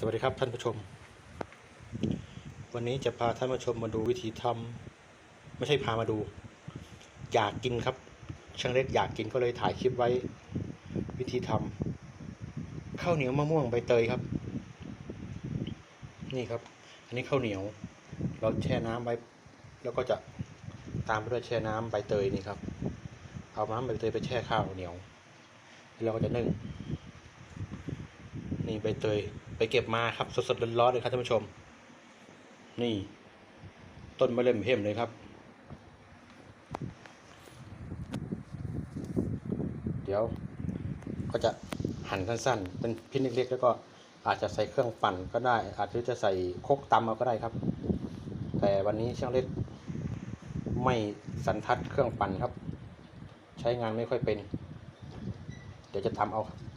สวัสดีครับท่านผู้ชม วันนี้จะพาท่านผู้ชมมาดูวิธีทำไม่ใช่พามาดู อยากกินครับ ช่างเล็กอยากกินก็เลยถ่ายคลิปไว้ วิธีทำข้าวเหนียวมะม่วงใบเตยครับ นี่ครับ อันนี้ข้าวเหนียว เราแช่น้ำไว้ แล้วก็จะตามไปด้วยแช่น้ำใบเตยนี่ครับ เอาน้ำใบเตยไปแช่ข้าวเหนียวแล้วเราก็จะนึ่ง นี่ใบเตยไปเก็บมาครับสดๆร้อนๆเลยครับท่านผู้ชม นี่ ต้นมะเร็มเพ่มเลยครับ เดี๋ยวก็จะหั่นสั้นๆ เป็นพิ้นเล็กๆ แล้วก็อาจจะใส่เครื่องปั่นก็ได้ อาจจะใส่โคกตำเอาก็ได้ครับ แต่วันนี้ช่างเล็กไม่สันทัดเครื่องปั่นครับ ใช้งานไม่ค่อยเป็น เดี๋ยวจะตำเอาครับ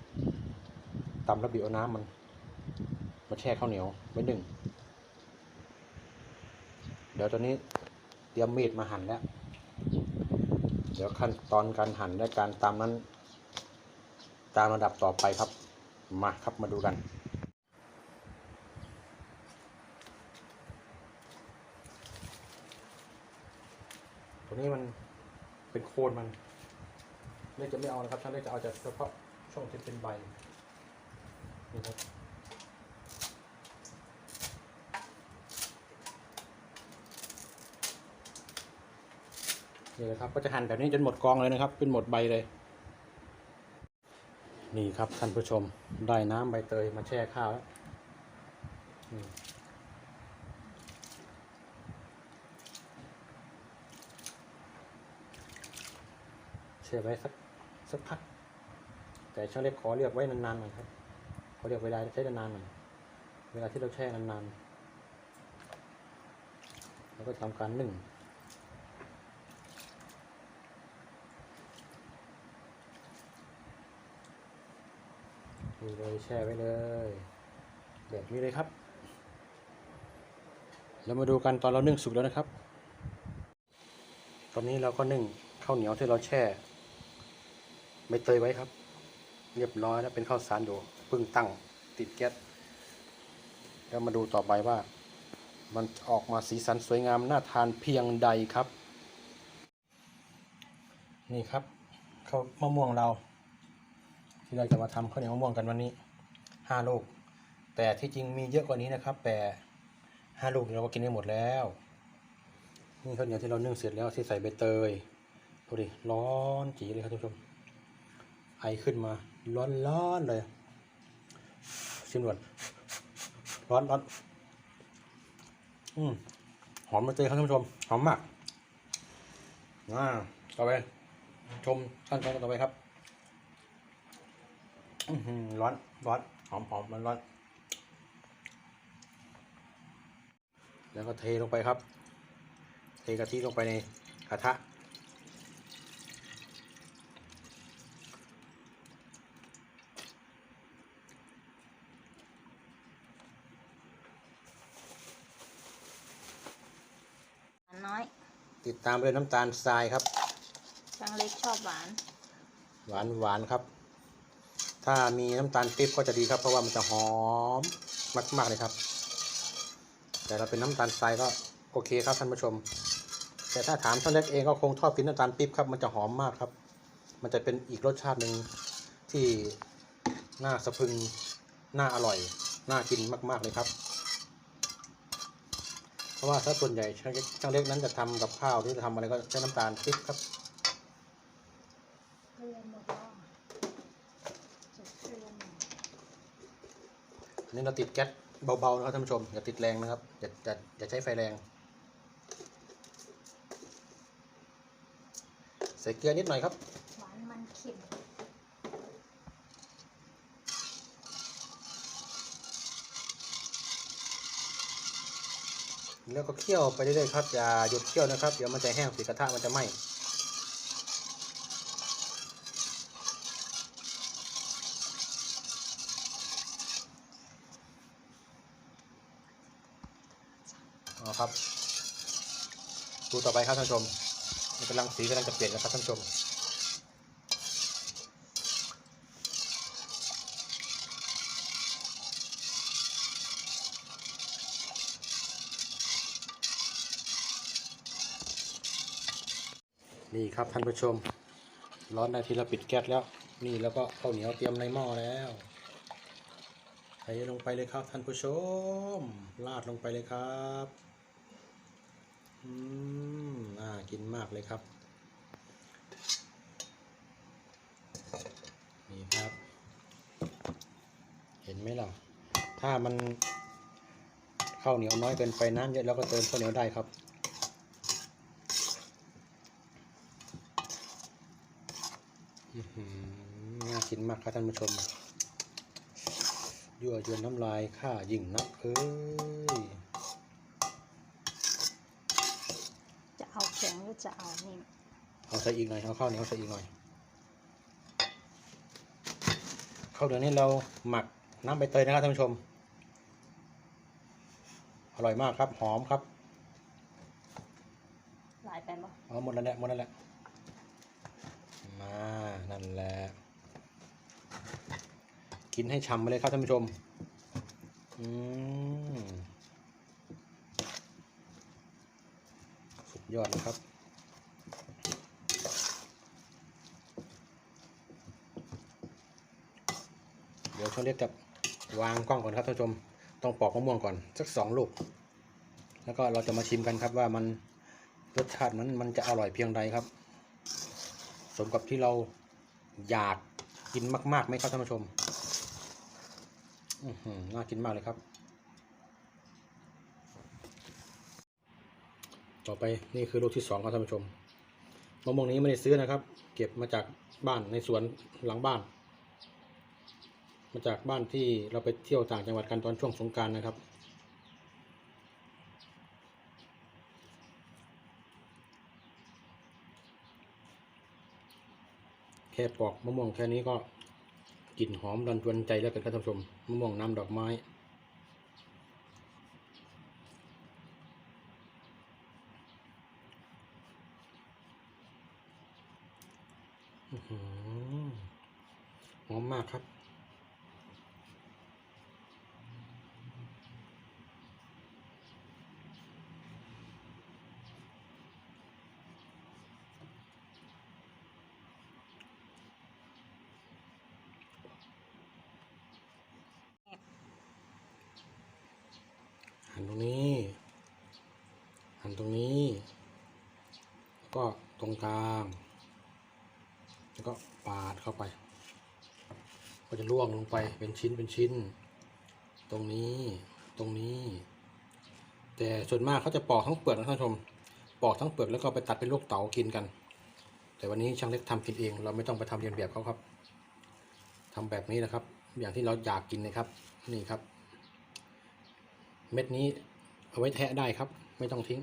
ตำแล้วบีบเอาน้ำมันมาแช่ข้าวเหนียวไว้หนึ่ง เดี๋ยวตอนนี้เตรียมมีดมาหั่นแล้ว เดี๋ยวขั้นตอนการหั่นและการตามนั้น ตามระดับต่อไปครับ มาครับมาดูกันตัวนี้มันเป็นโคนมันเลือกจะไม่เอานะครับท่านเลือกจะเอาแต่เฉพาะช่วงที่เป็นใบ นี่ครับนี่เลยครับก็จะหั่นแบบนี้จนหมดกองเลยนะครับ เป็นหมดใบเลย นี่ครับท่านผู้ชมได้น้ำใบเตยมาแช่ข้าวแล้วนี่แช่ไว้สักสักพัก แต่ช่างเล็กขอเรียกไว้นานๆหน่อยครับ ขอเรียกเวลาใช้นานๆหน่อยเวลาที่เราแช่นานๆแล้วก็ทำการนึ่งนี่เลยแช่ไว้เลย แบบนี้เลยครับ แล้วมาดูกันตอนเรานึ่งสุกแล้วนะครับ ตอนนี้เราก็นึ่งข้าวเหนียวที่เราแช่ใบเตยไว้ครับ เรียบร้อยแล้วเป็นข้าวสารอยู่ เพิ่งตั้งติดแก๊สแล้วมาดูต่อไปว่า มันออกมาสีสันสวยงามน่าทานเพียงใดครับ นี่ครับข้าวมะม่วงเรา ที่เราจะมาทำข้าวเหนียวมะม่วงกันวันนี้ห้าลูก แต่ที่จริงมีเยอะกว่านี้นะครับ แต่ห้าลูกเราก็กินได้หมดแล้วนี่ข้าวเหนียวที่เรานึ่งเสร็จแล้วที่ใส่ใบเตยดูดิร้อนจีเลยครับทุกผู้ชมไอขึ้นมาร้อนร้อนเลย ชิมก่อนร้อนร้อนอืมหอมมาเจอครับท่านผู้ชม หอมมากอ่าต่อไป ชมขั้นตอนต่อไปครับอือหือร้อนร้อนหอมหอมมันร้อน แล้วก็เทลงไปครับ เทกะทิลงไปในกระทะ หวานน้อย ติดตามด้วยน้ำตาลทรายครับช่างเล็กชอบหวาน หวานหวานครับ ถ้ามีน้ำตาลปี๊บก็จะดีครับ เพราะว่ามันจะหอมมาก ๆ เลยครับ แต่เราเป็นน้ำตาลทรายก็โอเคครับท่านผู้ชม แต่ถ้าถามท่านเล็กเองก็คงชอบกินน้ำตาลปี๊บครับ มันจะหอมมากครับ มันจะเป็นอีกรสชาติหนึ่งที่น่าสะพรึงน่าอร่อย น่ากินมาก ๆ เลยครับเพ ราะว่าถ้าส่วนใหญ่ช่างเล็กนั้นจะทำกับข้าวที่จะทำอะไรก็ใช้น้ำตาลปี๊บครับอันนี้เราติดแก๊สเบาๆนะครับท่านผู้ชมอย่าติดแรงนะครับอย่าอย่าอย่าใช้ไฟแรง ใส่เกลือนิดหน่อยครับ แล้วก็เคี่ยวไปเรื่อยๆครับอย่าหยุดเคี่ยวนะครับ เดี๋ยวมันจะแห้งสีกระทะมันจะไหม้เอาครับ ดูต่อไปครับท่านผู้ชมกำลังสีกำลังจะเปลี่ยนนะครับท่านผู้ชม ครับท่านผู้ชม ร้อนได้ทีเราปิดแก๊สแล้ว นี่แล้วก็ข้าวเหนียวเตรียมในหม้อแล้วใส่ลงไปเลยครับท่านผู้ชมราดลงไปเลยครับอืมน่ากินมากเลยครับ นี่ครับ เห็นไหมล่ะ ถ้ามันข้าวเหนียวน้อยเกินไปน้ำเยอะเราก็เติมข้าวเหนียวได้ครับ อื้อหือ น่ากินมากครับท่านผู้ชม ยั่วยวนน้ำลายข้ายิ่งนักเอ้ย จะเอาแข็งหรือจะเอานิ่มเอาใส่อีกหน่อย เอาข้าวเหนียวใส่อีกหน่อย ข้าวเหนียวนี่เราหมักน้ำใบเตยนะครับท่านผู้ชม อร่อยมากครับ หอมครับหลายไปบ่เอาหมดแล้วแหละหมดแล้วแหละมา นั่นแหละ กินให้ฉ่ำไปเลยครับท่านผู้ชม อืมสุดยอดนะครับ เดี๋ยวช่างเล็กจะวางกล้องก่อนครับท่านผู้ชม ต้องปอกมะม่วงก่อนสักสองลูก แล้วก็เราจะมาชิมกันครับว่ามันรสชาตินั้นมันจะอร่อยเพียงใดครับ สมกับที่เราอยากกินมากๆไหมครับท่านผู้ชม น่ากินมากเลยครับ ต่อไปนี่คือลูกที่สองครับท่านผู้ชมมะม่วงนี้ไม่ได้ซื้อนะครับ เก็บมาจากบ้านในสวนหลังบ้าน มาจากบ้านที่เราไปเที่ยวต่างจังหวัดกันตอนช่วงสงกรารนะครับ แค่ปอกมะม่วงแค่นี้ก็ กลิ่นหอมรันจวนใจแล้วกันครับท่านผู้ชมมะม่วงน้ำดอกไม้ หอมมากครับ นตรงนี้ หันตรงนี้ ก็ตรงกลาง แล้วก็ปาดเข้าไป ก็จะล่วงลงไปเป็นชิ้นเป็นชิ้น ตรงนี้ ตรงนี้ แต่ส่วนมากเขาจะปอกทั้งเปลือกนะท่านผู้ชม ปอกทั้งเปลือกแล้วก็ไปตัดเป็นลูกเต๋ากินกัน แต่วันนี้ช่างเล็กทำกินเอง เราไม่ต้องไปทำเรียนแบบเขาครับทำแบบนี้นะครับ อย่างที่เราอยากกินนะครับ นี่ครับ เม็ดนี้เอาไว้แทะได้ครับ ไม่ต้องทิ้ง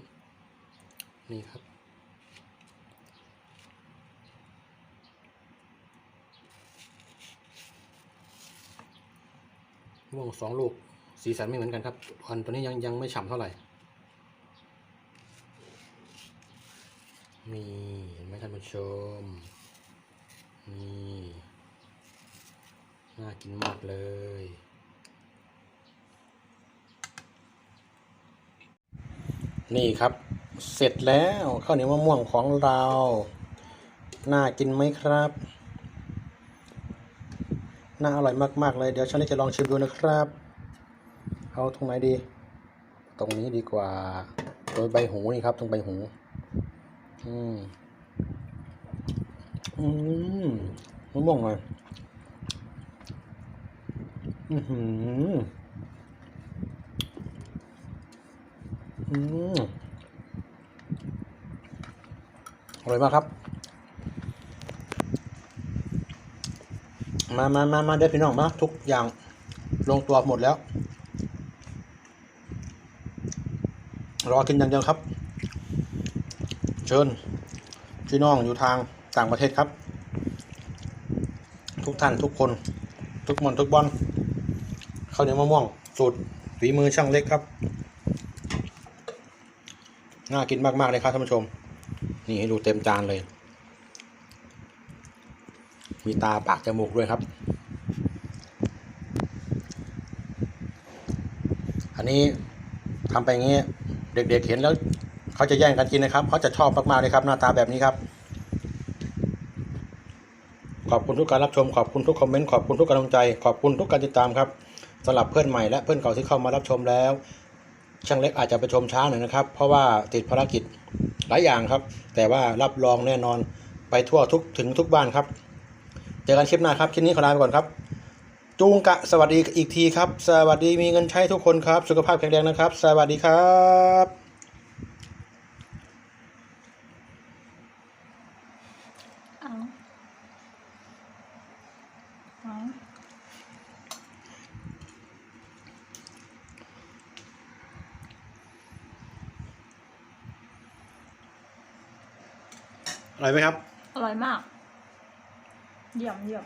นี่ครับ ม่วงสองลูก สีสันไม่เหมือนกันครับอันตัวนี้ยังยังไม่ฉ่ำเท่าไหร่ นี่เห็นไหมท่านผู้ชม นี่ น่ากินมากเลย นี่ครับ เสร็จแล้วข้าวเหนียวมะม่วงของเรา น่ากินไหมครับ น่าอร่อยมาก ๆ เลย เดี๋ยวฉันจะลองชิมดูนะครับ เอาตรงไหนดี ตรงนี้ดีกว่า โดยใบหูนี่ครับ ตรงใบหู อืม อืมมะม่วงมาอือหือ อร่อยมากครับ มามามามาเด้พี่น้องมาทุกอย่างลงตัวหมดแล้ว รอกินอย่างเดียวครับ เชิญพี่น้องอยู่ทางต่างประเทศครับ ทุกท่านทุกคน ทุกมนทุกบอลข้าวเหนียวมะม่วงสูตรฝีมือช่างเล็กครับ น่ากินมากๆเลยครับท่านผู้ชม นี่ให้ดูเต็มจานเลย มีตาปากจมูกด้วยครับ อันนี้ทำไปอย่างนี้เด็กๆเห็นแล้วเขาจะแย่งกันกินนะครับ เขาจะชอบมากๆเลยครับ หน้าตาแบบนี้ครับ ขอบคุณทุกการรับชม ขอบคุณทุกคอมเมนต์ ขอบคุณทุกกำลังใจ ขอบคุณทุกการติดตามครับสำหรับเพื่อนใหม่และเพื่อนเก่าที่เข้ามารับชมแล้ว ช่างเล็กอาจจะไปชมช้าหน่อยนะครับ เพราะว่าติดภารกิจหลายอย่างครับ แต่ว่ารับรองแน่นอนไปทั่วทุกถึงทุกบ้านครับ เจอกันคลิปหน้าครับคลิปนี้ขอลาไปก่อนครับ จูงกะสวัสดีอีกทีครับ สวัสดีมีเงินใช้ทุกคนครับ สุขภาพแข็งแรงนะครับ สวัสดีครับอาเอา อร่อยไหมครับ อร่อยมาก เยี่ยมเยี่ยม